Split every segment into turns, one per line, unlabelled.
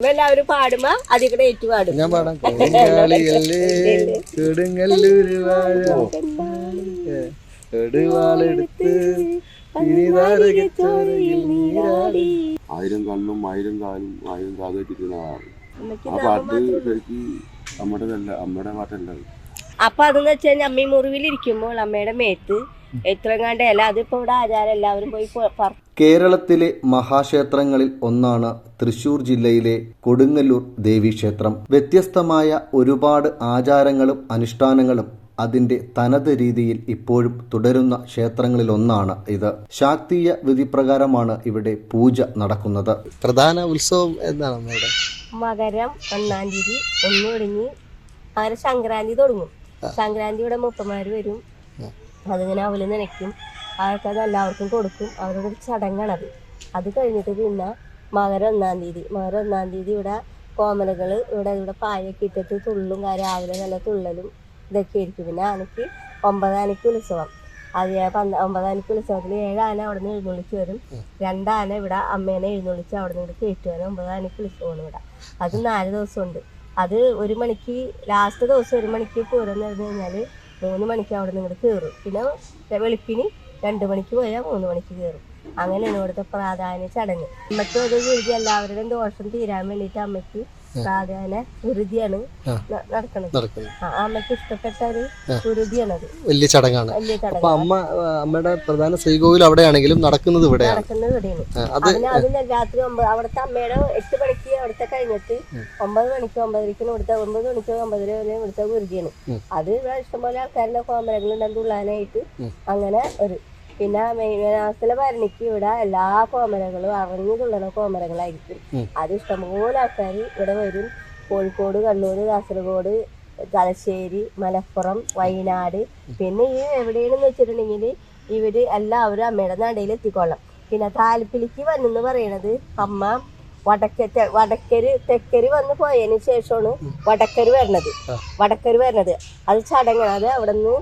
എല്ലാവരും പാടുമ്പോ അതിൽ കൂടെ ഏറ്റു പാടും.
ഞാൻ പാടാം. കൊടുങ്ങല്ലൂര് നീരാടി
ആയിരം കണ്ണും ആയിരം കാലും ആയിരം കാതും വെച്ചിരിക്കുന്ന ആളാണ്. ആ പാട്ട് ശരിക്ക് അമ്മയുടെ നല്ല അമ്മയുടെ പാട്ടല്ല.
അപ്പൊ അതെന്ന് വെച്ചാൽ അമ്മ മുറിവിലിരിക്കുമ്പോൾ അമ്മയുടെ മേത്ത് എത്രങ്ങാണ്ട് ഇല അതിപ്പോ ഇവിടെ ആചാരം എല്ലാവരും പോയി പറ
കേരളത്തിലെ മഹാക്ഷേത്രങ്ങളിൽ ഒന്നാണ് തൃശൂർ ജില്ലയിലെ കൊടുങ്ങല്ലൂർ ദേവീക്ഷേത്രം. വ്യത്യസ്തമായ ഒരുപാട് ആചാരങ്ങളും അനുഷ്ഠാനങ്ങളും അതിന്റെ തനത് രീതിയിൽ ഇപ്പോഴും തുടരുന്ന ക്ഷേത്രങ്ങളിലൊന്നാണ് ഇത്. ശാക്തീയ വിധിപ്രകാരമാണ് ഇവിടെ പൂജ നടക്കുന്നത്.
പ്രധാന ഉത്സവം എന്താണ്
മകരം ഒന്നാം തീയതി ഒന്ന് തുടങ്ങി അങ്ങനെ സംക്രാന്തി തുടങ്ങും. സംക്രാന്തി ഇവിടെ മുപ്പന്മാര് വരും. അതിങ്ങനെ അവൽ നനയ്ക്കും. അത് എല്ലാവർക്കും കൊടുക്കും. അവരുടെ ഒരു ചടങ്ങാണത്. അത് കഴിഞ്ഞിട്ട് പിന്നെ മകരം ഒന്നാം തീയതി. മകരം ഒന്നാം തീയതി ഇവിടെ കോമലകൾ ഇവിടെ ഇവിടെ പായൊക്കെ ഇട്ടിട്ട് തുള്ളും രാവിലെ നല്ല തുള്ളലും ഇതൊക്കെ ആയിരിക്കും. പിന്നെ ആനയ്ക്ക് ഒമ്പതാനയ്ക്ക് ഉത്സവം. അത് പന്ത ഒമ്പതാനയ്ക്ക് ഉത്സവത്തിൽ ഏഴാന അവിടെ നിന്ന് എഴുന്നള്ളിച്ച് വരും. രണ്ടാന ഇവിടെ അമ്മേനെ എഴുന്നള്ളിച്ച് അവിടെ നിന്ന് കയറ്റുവാനും ഒമ്പതാനയ്ക്ക് ഉത്സവമാണ് ഇവിടെ. അത് നാല് ദിവസമുണ്ട്. അത് ഒരു മണിക്ക് ലാസ്റ്റ് ദിവസം ഒരു മണിക്ക് പൂരം പറഞ്ഞു കഴിഞ്ഞാൽ മൂന്ന് മണിക്ക് അവിടെ നിന്ന് കയറും പിന്നെ വെളുപ്പിന് രണ്ട് മണിക്ക് പോയാൽ മൂന്ന് മണിക്ക് കയറും അങ്ങനെയാണ് ഇവിടുത്തെ പ്രാധാന്യ ചടങ്ങ്. അമ്മയ്ക്ക് ഒരു വിരുതി എല്ലാവരുടെയും ദോഷം തീരാൻ വേണ്ടിയിട്ട് അമ്മയ്ക്ക് നടക്കണത്. ഇഷ്ടപ്പെട്ട ഒരു
വലിയ ചടങ്ങാണ്. അപ്പൊ അമ്മ അമ്മയുടെ പ്രധാന ശ്രീകോവിൽ അവിടെയാണെങ്കിലും നടക്കുന്നത്
നടക്കുന്നത് ഇവിടെയാണ്. അതിന് അതിന് രാത്രി ഒമ്പത് അവിടുത്തെ അമ്മയുടെ എട്ട് മണിക്ക് അവിടുത്തെ കഴിഞ്ഞിട്ട് ഒമ്പത് മണിക്ക് ഒമ്പതരക്കും ഇവിടുത്തെ ഒമ്പത് മണിക്ക് ഒമ്പതര വരെ ഇവിടുത്തെ ഗുരുതിയാണ് അത് ഇവിടെ ഇഷ്ടംപോലെ ആൾക്കാരുടെ കോമരങ്ങളുണ്ടെന്ന് ഉള്ളാനായിട്ട് അങ്ങനെ ഒരു പിന്നെ മെയ്മാസത്തിലെ ഭരണിക്ക് ഇവിടെ എല്ലാ കോമരകളും അറിഞ്ഞു തുള്ളണ കോമരങ്ങളായിരിക്കും. അത് ഇഷ്ടംപോലെ ആൾക്കാർ ഇവിടെ വരും. കോഴിക്കോട് കണ്ണൂർ കാസർഗോഡ് തലശ്ശേരി മലപ്പുറം വയനാട്. പിന്നെ ഈ എവിടെയാണെന്ന് വെച്ചിട്ടുണ്ടെങ്കിൽ ഇവർ എല്ലാവരും അമ്മയുടെ നടയിൽ എത്തിക്കൊള്ളാം പിന്നെ താലപ്പിലിക്ക് വന്നെന്ന് പറയണത് അമ്മ വടക്ക തെ- വടക്കര് തെക്കര് വന്ന് പോയതിന് ശേഷമാണ് വടക്കര് വരണത്. വടക്കര് വരണത്. അത് ചടങ്ങാണ് അത് അവിടെ നിന്ന്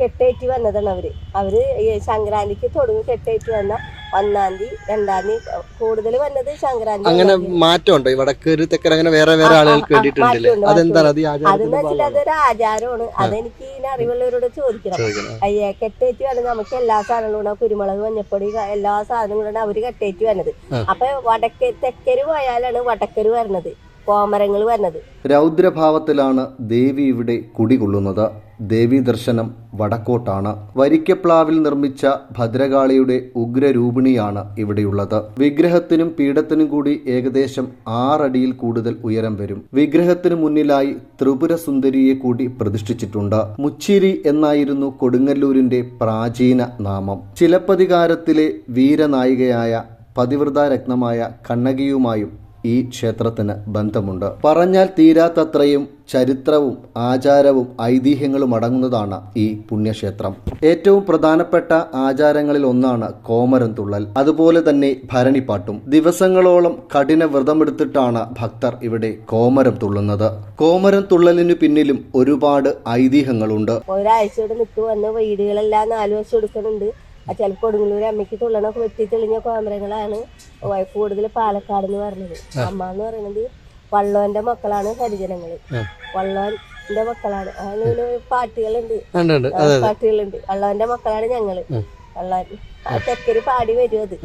കെട്ടേറ്റി വന്നതാണ് അവർ. അവർ ഈ സംക്രാന്തിക്ക് തൊടുന്ന് കെട്ടേറ്റി വന്ന ഒന്നാം തീയതി രണ്ടാം തീയതി കൂടുതൽ വന്നത് സംക്രാന്തി
അങ്ങനെ
മാറ്റം ഉണ്ട്
മാറ്റമുണ്ടോ? ഈ വടക്കൊരു തെക്കര അങ്ങനെ വേറെ വേറെ ആളുകൾക്ക് വേണ്ടിയിട്ടുണ്ടല്ലേ അതെന്താണ്? അത്
അതെന്ന് വെച്ചാൽ അതൊരു ആചാരമാണ്. അതെനിക്ക് ഇതിന് അറിവുള്ളവരോട് ചോദിക്കണം. അയ്യേ കെട്ടേറ്റ് വേണം നമുക്ക് എല്ലാ സാധനങ്ങളും ഉണ്ടാവും. കുരുമുളക് മഞ്ഞപ്പൊടി എല്ലാ സാധനങ്ങളും അവർ കെട്ടേറ്റ് വരണത്. അപ്പൊ വടക്ക് തെക്കര് പോയാലാണ് വടക്കര് വരണത്. കോമരങ്ങൾ വന്നത്.
രൗദ്രഭാവത്തിലാണ് ദേവി ഇവിടെ കുടികൊള്ളുന്നത്. ദേവി ദർശനം വടക്കോട്ടാണ്. വരിക്കപ്ലാവിൽ നിർമ്മിച്ച ഭദ്രകാളിയുടെ ഉഗ്രരൂപിണിയാണ് ഇവിടെയുള്ളത്. വിഗ്രഹത്തിനും പീഠത്തിനും കൂടി ഏകദേശം ആറടിയിൽ കൂടുതൽ ഉയരം വരും. വിഗ്രഹത്തിനു മുന്നിലായി ത്രിപുര സുന്ദരിയെ കൂടി പ്രതിഷ്ഠിച്ചിട്ടുണ്ട്. മുച്ചിരി എന്നായിരുന്നു കൊടുങ്ങല്ലൂരിന്റെ പ്രാചീന നാമം. ചിലപ്പതികാരത്തിലെ വീരനായികയായ പതിവ്രത രത്നമായ കണ്ണകിയുമായും ഈ ക്ഷേത്രത്തിന് ബന്ധമുണ്ട്. പറഞ്ഞാൽ തീരാത്തത്രയും ചരിത്രവും ആചാരവും ഐതിഹ്യങ്ങളും അടങ്ങുന്നതാണ് ഈ പുണ്യക്ഷേത്രം. ഏറ്റവും പ്രധാനപ്പെട്ട ആചാരങ്ങളിൽ ഒന്നാണ് കോമരം തുള്ളൽ. അതുപോലെ തന്നെ ഭരണിപ്പാട്ടും. ദിവസങ്ങളോളം കഠിന വ്രതമെടുത്തിട്ടാണ് ഭക്തർ ഇവിടെ കോമരം തുള്ളുന്നത്. കോമരം തുള്ളലിന് പിന്നിലും ഒരുപാട് ഐതിഹ്യങ്ങളുണ്ട്.
ഒരാഴ്ച വീടുകളെല്ലാം നാല് വർഷം എടുക്കുന്നുണ്ട്. ചിലപ്പോൾ കൊടുങ്ങല്ലൂർ അമ്മയ്ക്ക് തുള്ളണൊക്കെ വെട്ടി തെളിഞ്ഞ കോമരങ്ങളാണ് കൂടുതൽ പാലക്കാട് എന്ന് പറഞ്ഞത്. അമ്മ എന്ന് പറയുന്നത് വള്ളോന്റെ മക്കളാണ് ഹരിജനങ്ങൾ. വള്ളോന്റെ മക്കളാണ്. അങ്ങനെ പാട്ടുകളുണ്ട്. പാട്ടുകളുണ്ട്. വള്ളോന്റെ മക്കളാണ് ഞങ്ങൾ. വള്ളോൻ ആ തെക്കര് പാടി വരും അത്.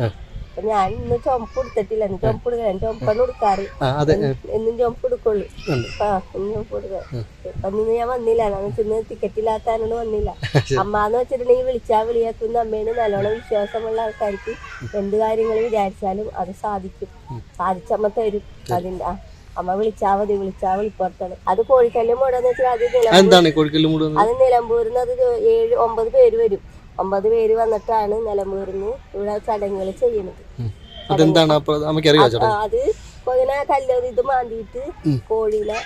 അപ്പൊ ഞാൻ ഇന്ന് ചുമപ്പ് എടുത്തിട്ടില്ല ഇന്ന് ചുമപ്പ് എടുക്കാൻ ചുമപ്പാണ് കൊടുക്കാറ് എന്നും ചുമപ്പ് എടുക്കുള്ളൂ ആ ഇന്ന് ചുമപ്പ് എടുക്കാം അന്ന് ഞാൻ വന്നില്ല. ഇന്ന് ടിക്കറ്റ് ഇല്ലാത്തതിനോട് വന്നില്ല. അമ്മാന്ന് വെച്ചിട്ടുണ്ടെങ്കിൽ വിളിച്ചാൽ വിളിയാക്കുന്ന അമ്മേന് നല്ലോണം വിശ്വാസമുള്ള ആൾക്കാർക്ക് എന്ത് കാര്യങ്ങൾ വിചാരിച്ചാലും അത് സാധിക്കും. സാധിച്ചമ്മ തരും. അതിന്റെ അമ്മ വിളിച്ചാ മതി വിളിച്ചാ വിളിപ്പുറത്താണ്. അത് കോഴിക്കല്ല് മൂടാന്ന് വെച്ചാൽ അത് നിലമ്പൂർ അത് നിലമ്പൂരിന്ന് അത് ഏഴ് ഒമ്പത് പേര് വരും. ഒമ്പത് പേര് വന്നിട്ടാണ് നിലമ്പൂരിന്ന് ഇവിടെ ചടങ്ങുകൾ ചെയ്യുന്നത്
അതെന്താണ്?
അത് കൊതിനെ കല്ല് ഇത് മാന്തിയിട്ട് കോഴീനെ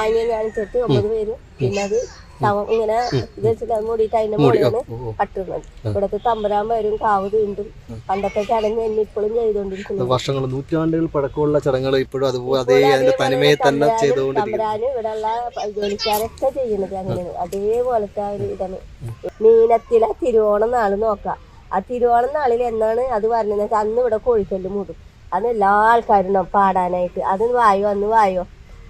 ആഞ്ഞ കാണിച്ചിട്ട് ഒമ്പത് പേര്. പിന്നെ അത് ശവം ഇങ്ങനെ ഇത് വെച്ചിട്ട് അത് മൂടിയിട്ട് അതിന്റെ മുകളിലാണ് കട്ടുന്നത്. ഇവിടത്തെ തമ്പരാൻ വരും കാവ് തീണ്ടും. പണ്ടത്തെ ചടങ്ങ് തന്നെ ഇപ്പോഴും ചെയ്തുകൊണ്ടിരിക്കുന്നു.
വർഷങ്ങൾ നൂറ്റാണ്ടുകൾ പഴക്കമുള്ള ചടങ്ങുകൾ ഇപ്പോഴും അതുപോലെ അതേ അതിന്റെ തനിമയെ തന്നെ
തമ്പരാനും ഇവിടെയുള്ള ജോലിക്കാരൊക്കെ ചെയ്യുന്നത് അങ്ങനെയാണ്. അതേപോലത്തെ ഒരു ഇതാണ്. മീനത്തിലെ തിരുവോണം നാൾ നോക്കാം. ആ തിരുവോണം നാളിൽ എന്നാണ് അത് പറഞ്ഞത്? വെച്ചാൽ അന്ന് ഇവിടെ കോഴിക്കല്ല് മൂടും. അന്ന് എല്ലാ ആൾക്കാരുണ്ടാവും പാടാനായിട്ട്. അത് വായോ അന്ന് വായോ?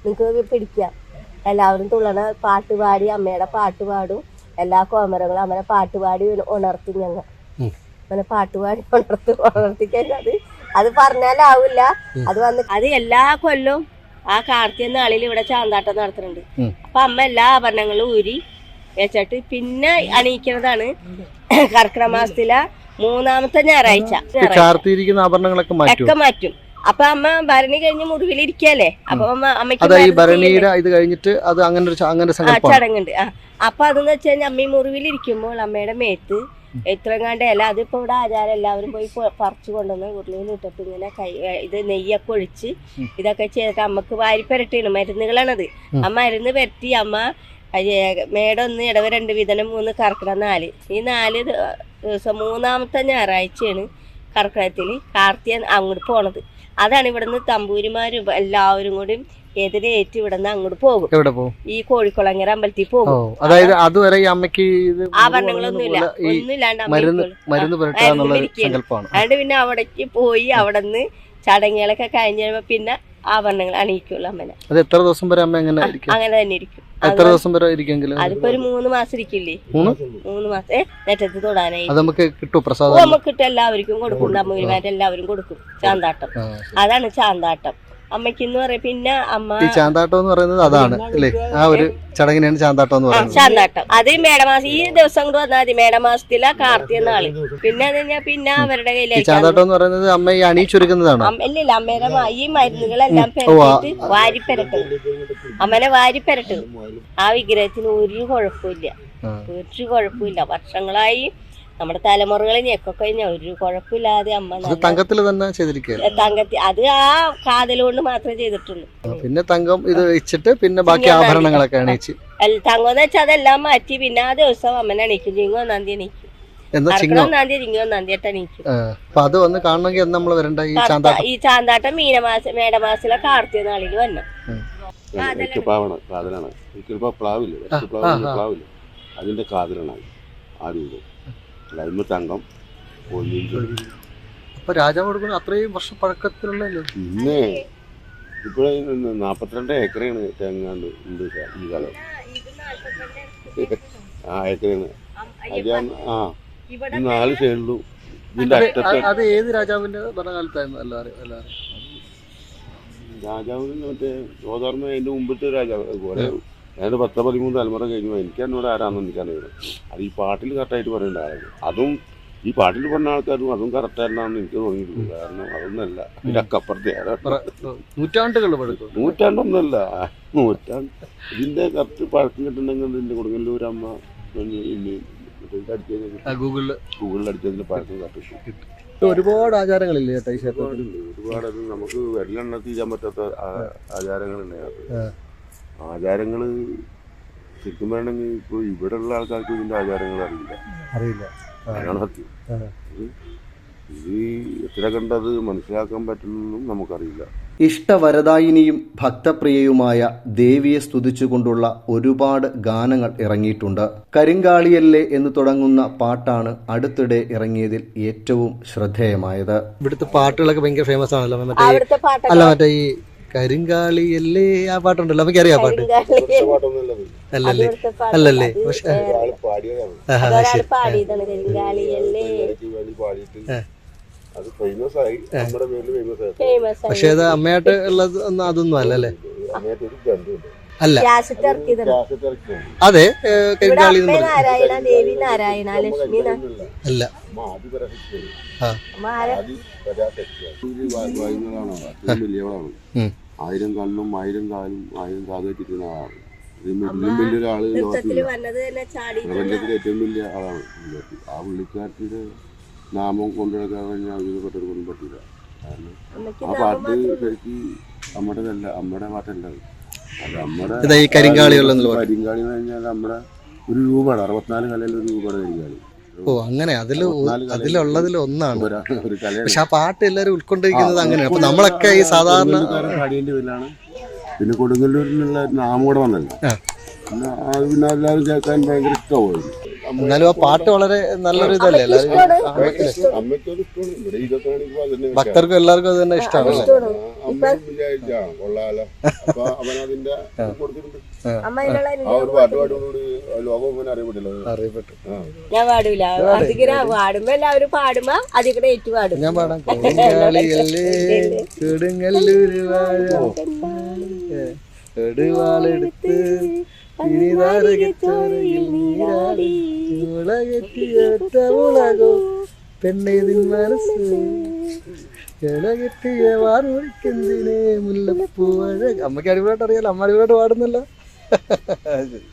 നിങ്ങൾക്ക് പിടിക്കാം. എല്ലാവരും തുള്ളണ പാട്ട് പാടി അമ്മയുടെ പാട്ട് പാടും. എല്ലാ കോമരങ്ങളും അമ്മനെ പാട്ട് പാടി ഉണർത്തി ഞങ്ങൾ. അങ്ങനെ പാട്ട് പാടി ഉണർത്തും ഉണർത്തി കഴിഞ്ഞാൽ അത് അത് പറഞ്ഞാലാവില്ല. അത് വന്ന് അത് എല്ലാ കൊല്ലവും ആ കാർത്തിക നാളിൽ ഇവിടെ ചാന്താട്ടം നടത്തുന്നുണ്ട്. അപ്പൊ അമ്മ എല്ലാ ആഭരണങ്ങളും ഊരി വെച്ചിട്ട് പിന്നെ അണിയിക്കുന്നതാണ് കർക്കിടക മാസത്തിലെ മൂന്നാമത്തെ ഞായറാഴ്ച. ഒക്കെ മാറ്റും. അപ്പൊ അമ്മ ഭരണി കഴിഞ്ഞ് മുറിവിലിരിക്കല്ലേ? അപ്പൊ അമ്മ അമ്മയ്ക്ക്
ഈ
മരുന്ന്
ഇത് കഴിഞ്ഞിട്ട് അത് അങ്ങനെ അങ്ങനെ
ചടങ്ങുണ്ട്. ആ. അപ്പൊ അതെന്ന് വെച്ച് കഴിഞ്ഞാൽ അമ്മ ഈ മുറിവിലിരിക്കുമ്പോൾ അമ്മയുടെ മേത്ത് എത്രങ്ങാണ്ട് ഇല അതിപ്പോ ഇവിടെ ആചാരം എല്ലാവരും പോയി പറിച്ചു കൊണ്ടുവന്ന് ഉരുളിയിൽ ഇട്ടിട്ട് ഇങ്ങനെ കൈ ഇത് നെയ്യൊക്കെ ഒഴിച്ച് ഇതൊക്കെ ചെയ്തിട്ട് അമ്മയ്ക്ക് വാരി പെരട്ടിയാണ് മരുന്നുകളാണത് ആ മരുന്ന് പെരട്ടി അമ്മ മേടം ഒന്ന് ഇടവ രണ്ട് വിധനം മൂന്ന് കറക്കണം നാല്. ഈ നാല് ദിവസം മൂന്നാമത്തെ ഞായറാഴ്ചയാണ് കർക്കിടകത്തിൽ കാർത്തിക അങ്ങോട്ട് പോണത്. അതാണ് ഇവിടുന്ന് തമ്പൂരിമാരും എല്ലാവരും കൂടി എതിരേറ്റ് ഇവിടുന്ന് അങ്ങോട്ട് പോകും. ഈ കോഴിക്കുളങ്ങര അമ്പലത്തിൽ പോകും.
അതായത് അതുവരെ ഈ അമ്മയ്ക്ക്
ആഭരണങ്ങളൊന്നുമില്ല ഒന്നുമില്ലാണ്ട് അതുകൊണ്ട് പിന്നെ അവിടേക്ക് പോയി അവിടെ നിന്ന് ചടങ്ങുകളൊക്കെ കഴിഞ്ഞ് കഴിയുമ്പോ പിന്നെ ആഭരണങ്ങൾ അണിയിക്കുള്ളൂ അമ്മനെ.
അത് എത്ര ദിവസം വരെ അമ്മ അങ്ങനെ
അങ്ങനെ തന്നെ ഇരിക്കും.
എത്ര ദിവസം വരെ ഇരിക്കെങ്കിലും
അതിപ്പോ ഒരു മൂന്ന് മാസം ഇരിക്കില്ലേ?
മൂന്ന്?
മാസം. ഏ നെറ്റത്ത് തൊടാനായി.
അത് നമുക്ക് കിട്ടും പ്രസാദം.
നമുക്ക് എല്ലാവർക്കും കൊടുക്കും. അമ്മൂരിമാരെ എല്ലാവരും കൊടുക്കും. ചാന്താട്ടം. അതാണ് ചാന്താട്ടം. അമ്മയ്ക്ക് എന്ന് പറയാം പിന്നെ അമ്മ
ഈ ചാന്താട്ടം എന്ന് പറയുന്നത് അതാണ് അല്ലേ? ആ ഒരു ചടങ്ങിനാണ് ചാന്താട്ടം എന്ന് പറയുന്നത്.
ചാന്താട്ടം. അത് മേടമാസം ഈ ദിവസം കൊണ്ട് വന്നാൽ മതി. മേടമാസത്തിലെ കാർത്തിക നാൾ പിന്നെ അത് കഴിഞ്ഞാ പിന്നെ അവരുടെ
ഈ
കയ്യിലേക്ക്
ചാന്താട്ടം എന്ന് പറയുന്നത് അമ്മ ഈ അണിയിച്ചൊരുക്കുന്നതാണോ
അമ്മ- ഇല്ലില്ല അമ്മയുടെ മ- ഈ മരുന്നുകളെല്ലാം. പെരട്ടിട്ട് വാരിപ്പെരട്ടും. അമ്മനെ വാരിപ്പെരട്ടും. ആ വിഗ്രഹത്തിന് ഒരു കുഴപ്പമില്ല.
ആ.
ഒരു കുഴപ്പമില്ല. വർഷങ്ങളായി നമ്മുടെ തലമുറകൾ ഞെക്കൊക്കെ കഴിഞ്ഞ. ഒരു കുഴപ്പമില്ലാതെ അമ്മ
തങ്കത്തിൽ തന്നെ ചെയ്തിരിക്കുക
തങ്കത്തി അത് ആ കാതലുകൊണ്ട് മാത്രമേ ചെയ്തിട്ടുള്ളൂ.
പിന്നെ തങ്കം ഇത് വെച്ചിട്ട് പിന്നെ ബാക്കി ആഭരണങ്ങളൊക്കെ അണിയിച്ച്.
തങ്കം എന്ന് വെച്ചാൽ അതെല്ലാം മാറ്റി പിന്നെ ആ ദിവസം അമ്മനെ അണിക്കും ചിങ്ങോ
നന്ദി അണിക്കും അത് വന്ന് കാണണമെങ്കിൽ നമ്മൾ വരണ്ട ഈ ചാന്താട്ടം?
ഈ ചാന്താട്ടം മീനമാസ മേടമാസിലെ കാർത്തിക നാളിൽ വന്നു
ഉം.
വെട്ടുപ്ലാവാണ് കാതലാണ്. പ്ലാവില്ല പ്ലാവില്ല അതിന്റെ കാതലാണ് ആ രൂപം അതിന് തങ്കം. ഒന്നും
അപ്പൊ രാജാവ് കൊടുക്കുന്ന അത്രയും വർഷ പഴക്കത്തിലുള്ളല്ലേ
പിന്നെ ഇപ്പോഴേ നാപ്പത്തിരണ്ട് ഏക്കറാണ് തേങ്ങാണ്ട് ഉണ്ട് ഈ കാലം. ആ ഏക്കറാണ്. അത് ആ നാല് സൈഡിലും ഇതിന്റെ
അത് അത് ഏത് രാജാവിന്റെ ഭരണകാലത്തായിരുന്നു എല്ലാവരും എല്ലാവരും?
രാജാവ് മറ്റേ ഗോതർമ്മ അതിന്റെ മുമ്പത്തെ രാജാവ് അതുപോലെ. ഞാനൊരു പത്ത് പതിമൂന്ന് തലമുറ കഴിഞ്ഞു. എനിക്ക് എന്നോട് ആരാണെന്ന് എനിക്കറിയണം അത് ഈ പാട്ടിൽ കറക്റ്റായിട്ട് പറയേണ്ട ആളാണ്. അതും ഈ പാട്ടിൽ പറഞ്ഞ ആൾക്കാരും അതും കറക്റ്റായിരുന്നാന്ന് എനിക്ക് തോന്നിയിട്ടുണ്ട് കാരണം അതൊന്നല്ല. ഇതിനൊക്കെ അപ്പുറത്തെ
പ്ര- നൂറ്റാണ്ടുകൾ
നൂറ്റാണ്ടൊന്നല്ല. നൂറ്റാണ്ട്. ഇതിന്റെ കറക്റ്റ് പഴക്കം കിട്ടണമെങ്കിൽ ഇതിന്റെ
ആ, ഗൂഗിളിൽ.
ഗൂഗിളിൽ അടിച്ചതിന്റെ പഴക്കം കറക്റ്റ്
ഒരുപാട് ആചാരങ്ങളില്ലേ ചേട്ടാ ഈ ക്ഷേത്രത്തിൽ
ഒരുപാട്. നമുക്ക് വെള്ളം തീരാൻ പറ്റാത്ത ആചാരങ്ങളുണ്ട് അതിനകത്ത്
ആ.
ആചാരങ്ങൾ ശരിക്കും വേണമെങ്കിൽ ഇപ്പൊ ഇവിടെ ഉള്ള ആൾക്കാർക്ക് ഇതിന്റെ ആചാരങ്ങൾ അറിയില്ല.
അറിയില്ല. ആ.
അതാണ് സത്യം. ഇത് ഇത് എത്ര കണ്ടത് മനസ്സിലാക്കാൻ പറ്റുന്നതും നമുക്കറിയില്ല.
ഇഷ്ടവരദായിനിയും ഭക്തപ്രിയയുമായ ദേവിയെ സ്തുതിച്ചുകൊണ്ടുള്ള ഒരുപാട് ഗാനങ്ങൾ ഇറങ്ങിയിട്ടുണ്ട്. കരിങ്കാളിയല്ലേ എന്ന് തുടങ്ങുന്ന പാട്ടാണ് അടുത്തിടെ ഇറങ്ങിയതിൽ ഏറ്റവും ശ്രദ്ധേയമായത്.
ഇവിടുത്തെ പാട്ടുകളൊക്കെ ഭയങ്കര ഫേമസ് ആണല്ലോ. മറ്റേ അല്ല മറ്റേ ഈ കരിങ്കാളി അല്ലേ ആ പാട്ടുണ്ടല്ലോ നമുക്ക് അറിയാം പാട്ട്? അല്ലല്ലേ അല്ലല്ലേ. പക്ഷെ
കരിങ്കാളിയല്ലേ.
പക്ഷെ അത് അമ്മയായിട്ട് ഉള്ളത് ഒന്നും അതൊന്നും അല്ലല്ലേ അല്ല? അതെ കരിങ്കാളി അല്ല. ആ.
ആയിരം കണ്ണും ആയിരം കാലും ആയിരം കാതും വെച്ചിരിക്കുന്ന ആളാണ്. ഇതിലും
ചാടി
പ്രപഞ്ചത്തിലെ ഏറ്റവും വലിയ ആളാണ് പുള്ളിക്കാരത്തി. ആ പുള്ളിക്കാരത്തിയുടെ നാമം കൊണ്ടുനടക്കാൻ കഴിഞ്ഞാൽ അതിന് പെട്ടെന്ന് പറ്റില്ല കാരണം ആ പാട്ട് ശരിക്ക് അമ്മയുടെതല്ല അമ്മയുടെ പാട്ടല്ല അത്. അമ്മയുടെ നമ്മുടെ
ഇതാ ഈ കരിങ്കാളികൾ എന്നുള്ള
കരിങ്കാളി എന്ന് പറഞ്ഞാൽ നമ്മുടെ ഒരു രൂപമാണ്. അറുപത്തിനാല് കലയിൽ ഒരു രൂപമാണ് കരിങ്കാളി.
ഓ അങ്ങനെ. അതിൽ അതിലുള്ളതിൽ ഒന്നാണ്. പക്ഷെ ആ പാട്ട് എല്ലാരും ഉൾക്കൊണ്ടിരിക്കുന്നത് അങ്ങനെയാണ്. അപ്പൊ നമ്മളൊക്കെ ഈ സാധാരണ
പിന്നെ കൊടുങ്ങല്ലൂരിലുള്ള നാമം കൂടെ വന്നല്ലോ. പിന്നെ എല്ലാവരും കേൾക്കാൻ ഭയങ്കര ഇഷ്ടമായിരുന്നു
എന്നാലും ആ പാട്ട് വളരെ നല്ലൊരു ഇതല്ലേ? എല്ലാവരും ഭക്തർക്കും എല്ലാവർക്കും അത് തന്നെ ഇഷ്ടമാണല്ലേ അറിയപ്പെട്ടു.
ഞാൻ പാടൂല അതിങ്ങനെ പാടുമ്പോ എല്ലാവരും പാടുമ്പോ അതിങ്ങനെ ഏറ്റു പാടും.
ഞാൻ പാടാം. കൊടുങ്ങല്ലൂര് വാഴ. കൊടുവാളെടുത്ത് പെണ്ണേതിൻ മനസ്സ്. വാർമൊഴിക്കെന്തിനെ മുല്ലപ്പൂ അമ്മയ്ക്ക് അടിപൊളിയായിട്ട് അറിയാലോ. അമ്മ അടിപൊളിയായിട്ട് പാടുന്നല്ലോ.